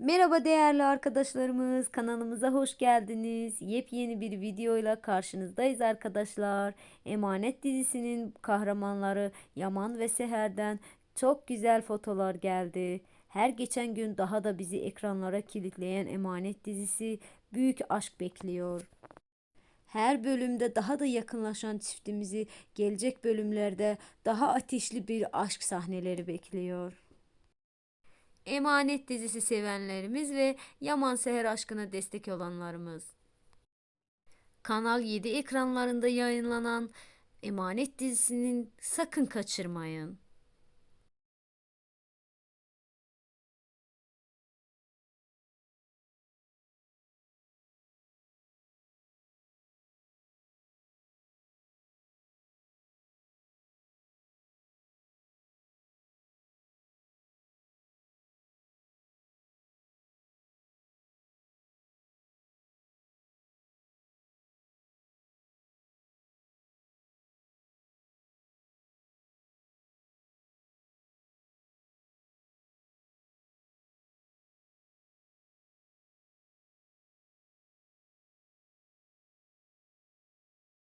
Merhaba değerli arkadaşlarımız, kanalımıza hoş geldiniz. Yepyeni bir videoyla karşınızdayız arkadaşlar. Emanet dizisinin kahramanları Yaman ve Seher'den çok güzel fotolar geldi. Her geçen gün daha da bizi ekranlara kilitleyen Emanet dizisi büyük aşk bekliyor. Her bölümde daha da yakınlaşan çiftimizi gelecek bölümlerde daha ateşli bir aşk sahneleri bekliyor. Emanet dizisi sevenlerimiz ve Yaman Seher aşkına destek olanlarımız. Kanal 7 ekranlarında yayınlanan Emanet dizisinin sakın kaçırmayın.